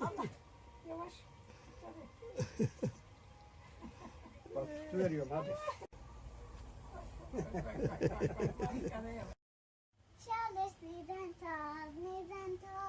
Allah. Yavaş. Bak veriyorum hadi. Charles neden taz, neden taz,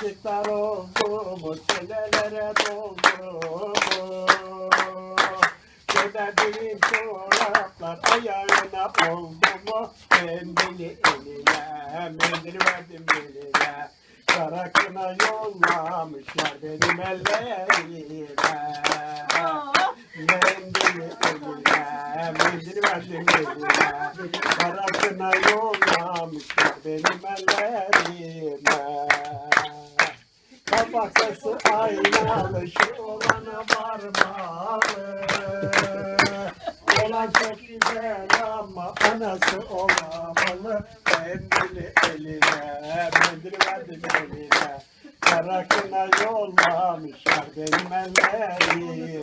Çocuklar oldu mu, senelere doldu? Geberdiğim çoraplar ayağına oldu mu? Mendili eline, mendil verdim beline. Kara kına yollamışlar benim ellerime. Mendili eline, mendil verdim beline. Kara kına yollamışlar benim ellerime. Kabakası aynalı şu olana varmalı. Olan çok güzel ama anası olamalı. Mendili eline, mendil verdim eline. Kara kına yollamışlar benim ellerime.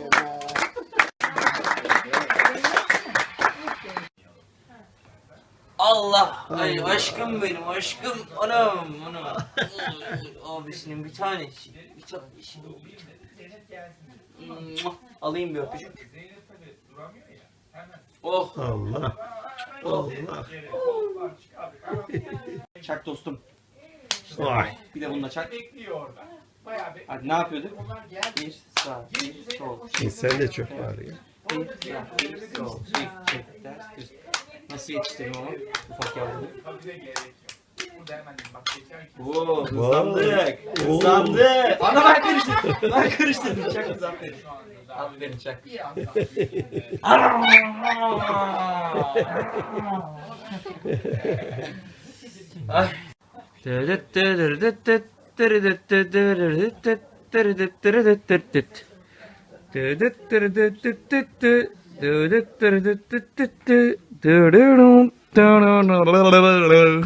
Allah! Ay aşkım benim aşkım. Anam anam. Abisinin bir tanesi. Bir tanesi. Bir tanesi. Alayım bir öpücük. Oh! Allah. Allah. Çak dostum. Vay. Bir de bununla çak. bekliyor orada. Bayağı bir Hadi ne yapıyorduk? Bir sağ, bir sol. İnsan da çok var ya. Bir sağ, bir sol. Çift, çift, ters, düz. Nasıl yetiştirdim ama? Ufak ki. Oo, hızlandık. Hızlandık. Ana ben karıştırdım. Ben karıştırdım. Çak kız aferin. Aferin çak. Ay.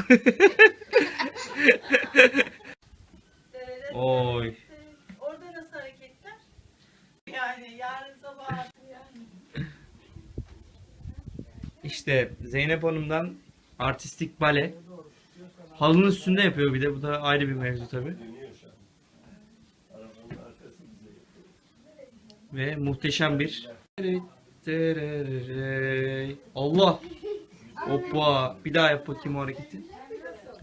Oy. Orada nasıl hareketler? Yani yarın sabah yani. İşte Zeynep Hanım'dan artistik bale. Halının üstünde yapıyor bir de. Bu da ayrı bir mevzu tabi. Ve muhteşem bir Allah Hoppa bir daha yap bakayım o hareketi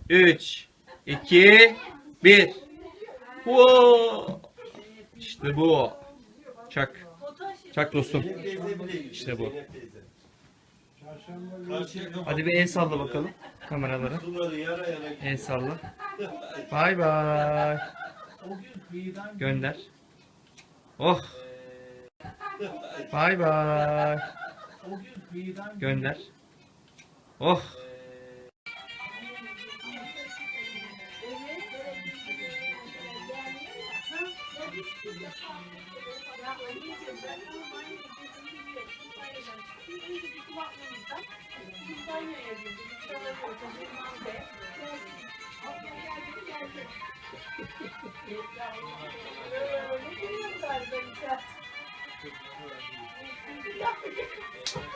3 2 1 Wow İşte bu Çak Çak dostum İşte bu Hadi bir el salla bakalım kameralara. El salla. Bay bay. Gönder. Oh. Bay bay. Gönder. Oh. Thank you.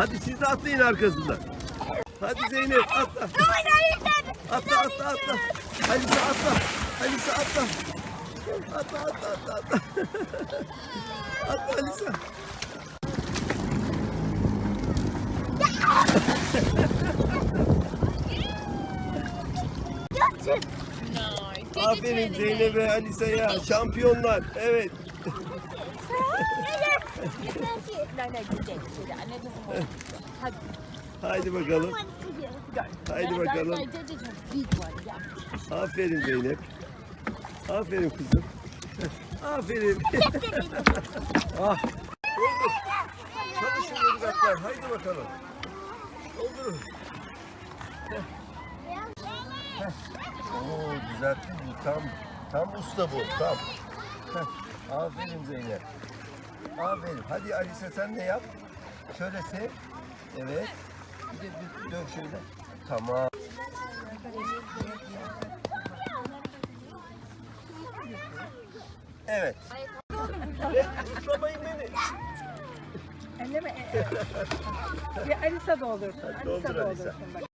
Hadi siz de atlayın arkasından. Hadi Zeynep atla. Atla atla atla. Alisa atla. Alisa atla. Atla atla atla atla. atla Alisa. Aferin Zeynep'e Alisa'ya şampiyonlar. Evet. Haydi bakalım. Haydi bakalım. Aferin Zeynep. Aferin kızım. Aferin. ah. Oldu. Çalışın yurgatlar. Haydi bakalım. Doldurun. Oo düzelttin? Tam, tam usta bu. Tam. Aferin Zeynep. Aferin. Hadi Alise sen de yap. Şöyle sev. Evet. Bir de bir dön şöyle. Tamam. Evet. Tutlamayın beni. Elleme. Bir Alisa doldursun. Alisa Doldur Alisa. doldursun bak.